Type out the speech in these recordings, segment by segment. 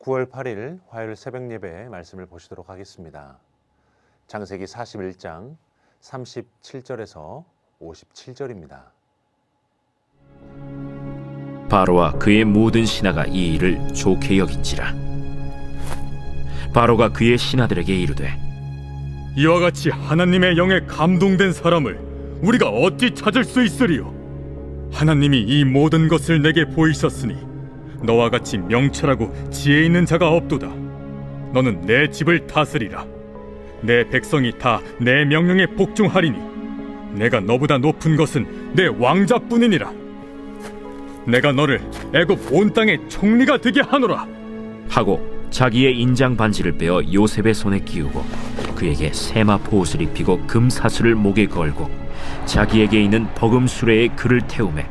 9월 8일 화요일 새벽 예배 말씀을 보시도록 하겠습니다. 창세기 41장 37절에서 57절입니다. 바로와 그의 모든 신하가 이 일을 좋게 여긴지라 바로가 그의 신하들에게 이르되 이와 같이 하나님의 영에 감동된 사람을 우리가 어찌 찾을 수 있으리요? 하나님이 이 모든 것을 내게 보이셨으니 너와 같이 명철하고 지혜 있는 자가 없도다. 너는 내 집을 다스리라. 내 백성이 다 내 명령에 복종하리니 내가 너보다 높은 것은 내 왕자뿐이니라. 내가 너를 애굽 온 땅의 총리가 되게 하노라. 하고 자기의 인장 반지를 빼어 요셉의 손에 끼우고 그에게 세마포 옷을 입히고 금사슬을 목에 걸고 자기에게 있는 버금 수레에 그를 태우매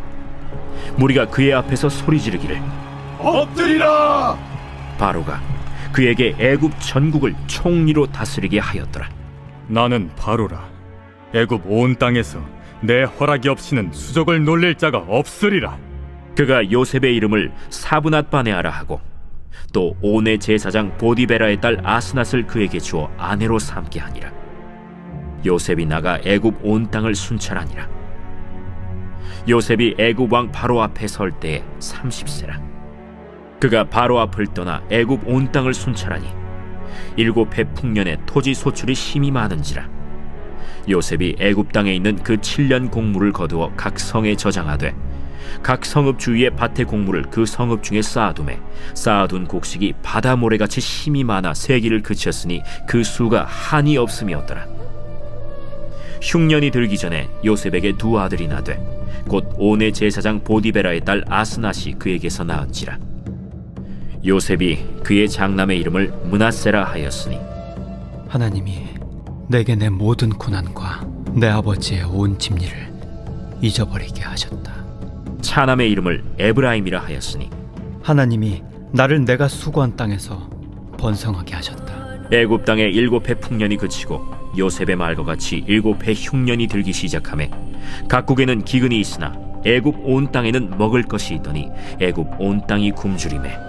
무리가 그의 앞에서 소리 지르기를 엎드리라! 바로가 그에게 애굽 전국을 총리로 다스리게 하였더라 나는 바로라. 애굽 온 땅에서 내 허락이 없이는 수족을 놀릴 자가 없으리라. 그가 요셉의 이름을 사브낫 바네아라 하고 또 오네 제사장 보디베라의 딸 아스낫을 그에게 주어 아내로 삼게 하니라 요셉이 나가 애굽 온 땅을 순찰하니라 요셉이 애굽 왕 바로 앞에 설 때에 30세라 그가 바로 앞을 떠나 애굽 온 땅을 순찰하니 일곱 해 풍년에 토지 소출이 심히 많은지라. 요셉이 애굽 땅에 있는 그 7년 공물을 거두어 각 성에 저장하되 각 성읍 주위에 밭의 곡물을 그 성읍 중에 쌓아두매 쌓아둔 곡식이 바다 모래같이 힘이 많아 세기를 그쳤으니 그 수가 한이 없음이었더라. 흉년이 들기 전에 요셉에게 두 아들이 나되 곧 오네 제사장 보디베라의 딸 아스낫이 그에게서 낳은지라 요셉이 그의 장남의 이름을 문하세라 하였으니 하나님이 내게 내 모든 고난과 내 아버지의 온 집리를 잊어버리게 하셨다. 차남의 이름을 에브라임이라 하였으니 하나님이 나를 내가 수고한 땅에서 번성하게 하셨다. 애굽 땅에 일곱 해 풍년이 그치고 요셉의 말과 같이 일곱 해 흉년이 들기 시작하매 각국에는 기근이 있으나 애굽 온 땅에는 먹을 것이 있더니 애굽 온 땅이 굶주림에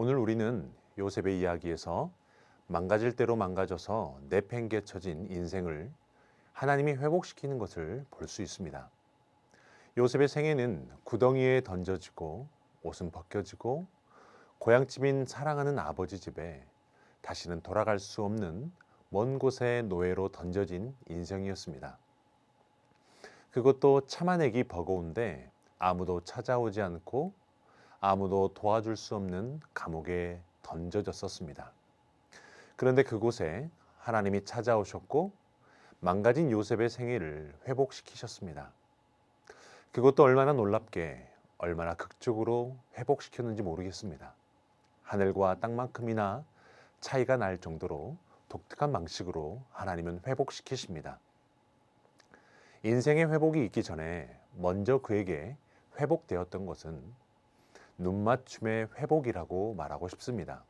오늘 우리는 요셉의 이야기에서 망가질 대로 망가져서 내팽개쳐진 인생을 하나님이 회복시키는 것을 볼 수 있습니다. 요셉의 생애는 구덩이에 던져지고 옷은 벗겨지고 고향집인 사랑하는 아버지 집에 다시는 돌아갈 수 없는 먼 곳의 노예로 던져진 인생이었습니다. 그것도 참아내기 버거운데 아무도 찾아오지 않고 아무도 도와줄 수 없는 감옥에 던져졌었습니다. 그런데 그곳에 하나님이 찾아오셨고 망가진 요셉의 생애를 회복시키셨습니다. 그것도 얼마나 놀랍게 얼마나 극적으로 회복시켰는지 모르겠습니다. 하늘과 땅만큼이나 차이가 날 정도로 독특한 방식으로 하나님은 회복시키십니다. 인생의 회복이 있기 전에 먼저 그에게 회복되었던 것은 눈맞춤의 회복이라고 말하고 싶습니다.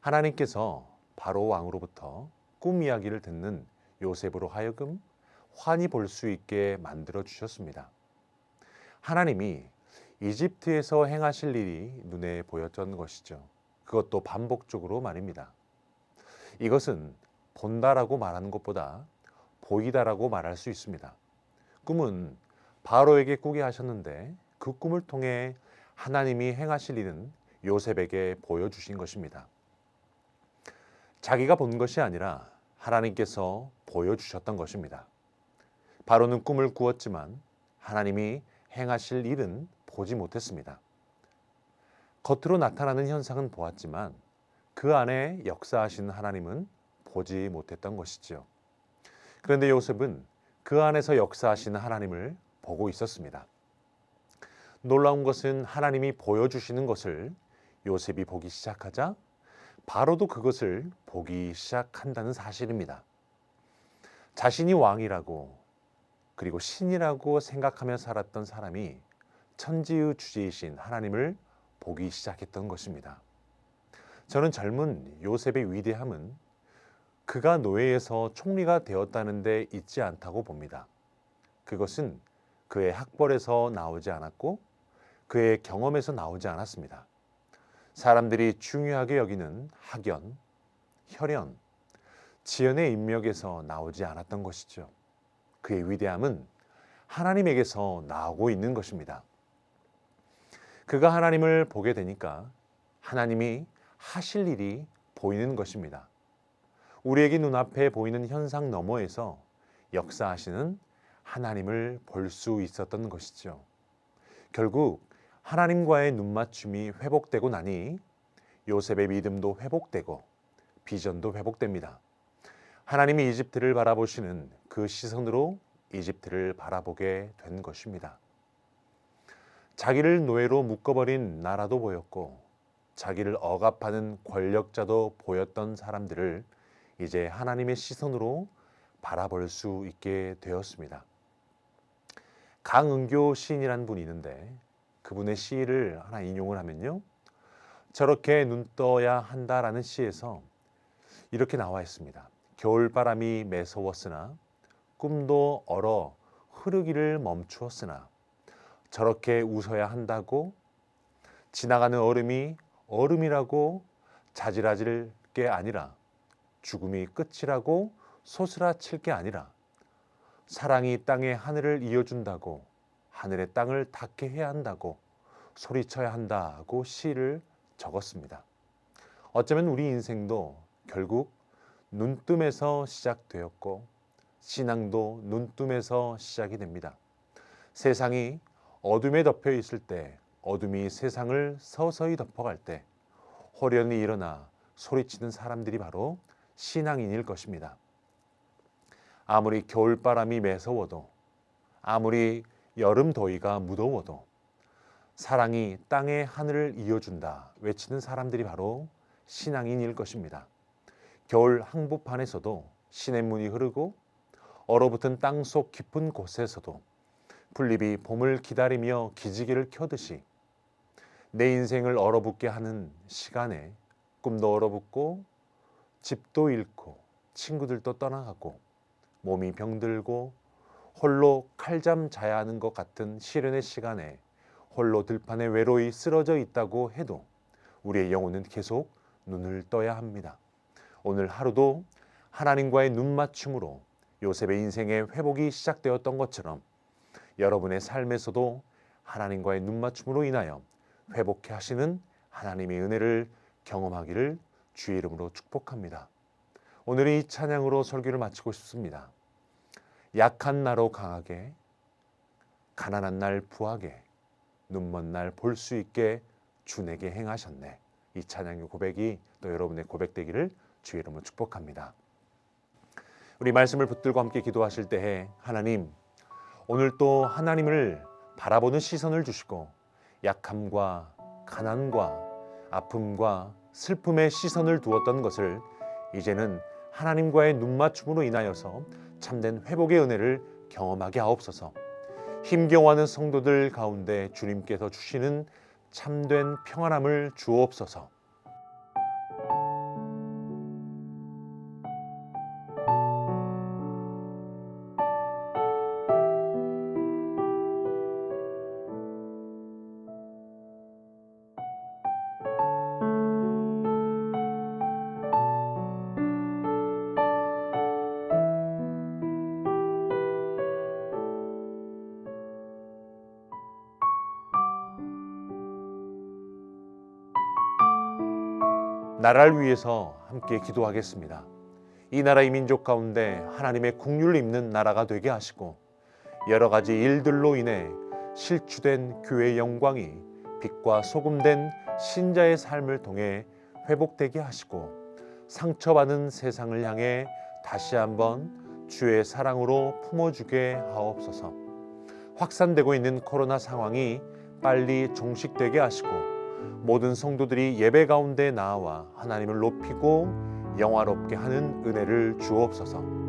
하나님께서 바로 왕으로부터 꿈 이야기를 듣는 요셉으로 하여금 환히 볼 수 있게 만들어 주셨습니다. 하나님이 이집트에서 행하실 일이 눈에 보였던 것이죠. 그것도 반복적으로 말입니다. 이것은 본다라고 말하는 것보다 보이다라고 말할 수 있습니다. 꿈은 바로에게 꾸게 하셨는데 그 꿈을 통해 하나님이 행하실 일은 요셉에게 보여주신 것입니다. 자기가 본 것이 아니라 하나님께서 보여주셨던 것입니다. 바로는 꿈을 꾸었지만 하나님이 행하실 일은 보지 못했습니다. 겉으로 나타나는 현상은 보았지만 그 안에 역사하시는 하나님은 보지 못했던 것이지요. 그런데 요셉은 그 안에서 역사하시는 하나님을 보고 있었습니다. 놀라운 것은 하나님이 보여주시는 것을 요셉이 보기 시작하자 바로도 그것을 보기 시작한다는 사실입니다. 자신이 왕이라고 그리고 신이라고 생각하며 살았던 사람이 천지의 주제이신 하나님을 보기 시작했던 것입니다. 저는 젊은 요셉의 위대함은 그가 노예에서 총리가 되었다는 데 있지 않다고 봅니다. 그것은 그의 학벌에서 나오지 않았고 그의 경험에서 나오지 않았습니다. 사람들이 중요하게 여기는 학연, 혈연, 지연의 인맥에서 나오지 않았던 것이죠. 그의 위대함은 하나님에게서 나오고 있는 것입니다. 그가 하나님을 보게 되니까 하나님이 하실 일이 보이는 것입니다. 우리에게 눈앞에 보이는 현상 너머에서 역사하시는 하나님을 볼 수 있었던 것이죠. 결국 하나님과의 눈맞춤이 회복되고 나니 요셉의 믿음도 회복되고 비전도 회복됩니다. 하나님이 이집트를 바라보시는 그 시선으로 이집트를 바라보게 된 것입니다. 자기를 노예로 묶어버린 나라도 보였고 자기를 억압하는 권력자도 보였던 사람들을 이제 하나님의 시선으로 바라볼 수 있게 되었습니다. 강은교 시인이라는 분이 있는데 그분의 시를 하나 인용을 하면요. 저렇게 눈 떠야 한다라는 시에서 이렇게 나와 있습니다. 겨울바람이 매서웠으나 꿈도 얼어 흐르기를 멈추었으나 저렇게 웃어야 한다고 지나가는 얼음이 얼음이라고 자질하질 게 아니라 죽음이 끝이라고 소스라칠 게 아니라 사랑이 땅의 하늘을 이어준다고 하늘의 땅을 닿게 해야 한다고 소리쳐야 한다고 시를 적었습니다. 어쩌면 우리 인생도 결국 눈뜸에서 시작되었고 신앙도 눈뜸에서 시작이 됩니다. 세상이 어둠에 덮여 있을 때 어둠이 세상을 서서히 덮어갈 때 호련히 일어나 소리치는 사람들이 바로 신앙인일 것입니다. 아무리 겨울바람이 매서워도 아무리 여름 더위가 무더워도 사랑이 땅의 하늘을 이어준다 외치는 사람들이 바로 신앙인일 것입니다. 겨울 항복판에서도 시냇물이 흐르고 얼어붙은 땅 속 깊은 곳에서도 풀잎이 봄을 기다리며 기지개를 켜듯이 내 인생을 얼어붙게 하는 시간에 꿈도 얼어붙고 집도 잃고 친구들도 떠나가고 몸이 병들고 홀로 칼잠 자야 하는 것 같은 시련의 시간에 홀로 들판에 외로이 쓰러져 있다고 해도 우리의 영혼은 계속 눈을 떠야 합니다. 오늘 하루도 하나님과의 눈맞춤으로 요셉의 인생의 회복이 시작되었던 것처럼 여러분의 삶에서도 하나님과의 눈맞춤으로 인하여 회복해 하시는 하나님의 은혜를 경험하기를 주의 이름으로 축복합니다. 오늘 이 찬양으로 설교를 마치고 싶습니다. 약한 나로 강하게, 가난한 날 부하게, 눈먼 날 볼 수 있게 주 내게 행하셨네. 이 찬양의 고백이 또 여러분의 고백되기를 주의 이름으로 축복합니다. 우리 말씀을 붙들고 함께 기도하실 때에 하나님 오늘 또 하나님을 바라보는 시선을 주시고 약함과 가난과 아픔과 슬픔의 시선을 두었던 것을 이제는 하나님과의 눈맞춤으로 인하여서 참된 회복의 은혜를 경험하게 하옵소서. 힘겨워하는 성도들 가운데 주님께서 주시는 참된 평안함을 주옵소서. 나라를 위해서 함께 기도하겠습니다. 이 나라의 민족 가운데 하나님의 국률을 입는 나라가 되게 하시고 여러 가지 일들로 인해 실추된 교회의 영광이 빛과 소금된 신자의 삶을 통해 회복되게 하시고 상처받은 세상을 향해 다시 한번 주의 사랑으로 품어주게 하옵소서. 확산되고 있는 코로나 상황이 빨리 종식되게 하시고 모든 성도들이 예배 가운데 나와 하나님을 높이고 영화롭게 하는 은혜를 주옵소서.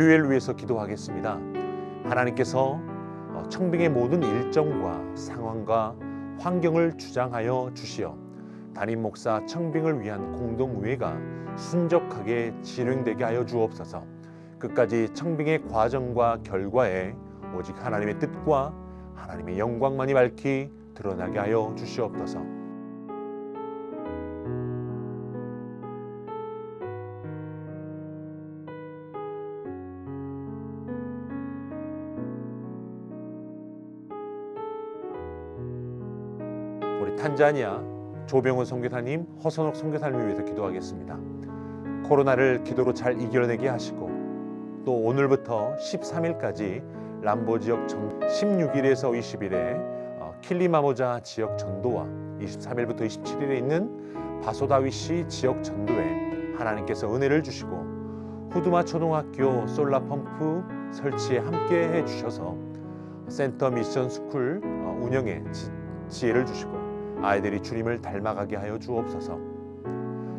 교회를 위해서 기도하겠습니다. 하나님께서 어, 청빙의 모든 일정과 상황과 환경을 주장하여 주시어 담임 목사 청빙을 위한 공동의회가 순적하게 진행되게 하여 주옵소서. 끝까지 청빙의 과정과 결과에 오직 하나님의 뜻과 하나님의 영광만이 밝히 드러나게 하여 주시옵소서. 탄자니아 조병훈 선교사님, 허선옥 선교사님을 위해서 기도하겠습니다. 코로나를 기도로 잘 이겨내게 하시고 또 오늘부터 13일까지 람보 지역 전 16일에서 20일에 어, 킬리마모자 지역 전도와 23일부터 27일에 있는 바소다위시 지역 전도에 하나님께서 은혜를 주시고 후드마 초등학교 솔라 펌프 설치에 함께 해 주셔서 센터 미션 스쿨 어, 운영에 지, 지혜를 주시고 아이들이 주님을 닮아가게 하여 주옵소서.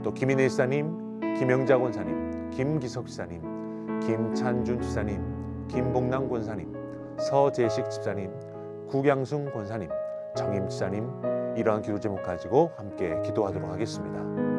또 김인혜 집사님, 김영자 권사님, 김기석 집사님, 김찬준 집사님, 김봉남 권사님, 서재식 집사님, 구경승 권사님, 정임 집사님 이러한 기도 제목 가지고 함께 기도하도록 하겠습니다.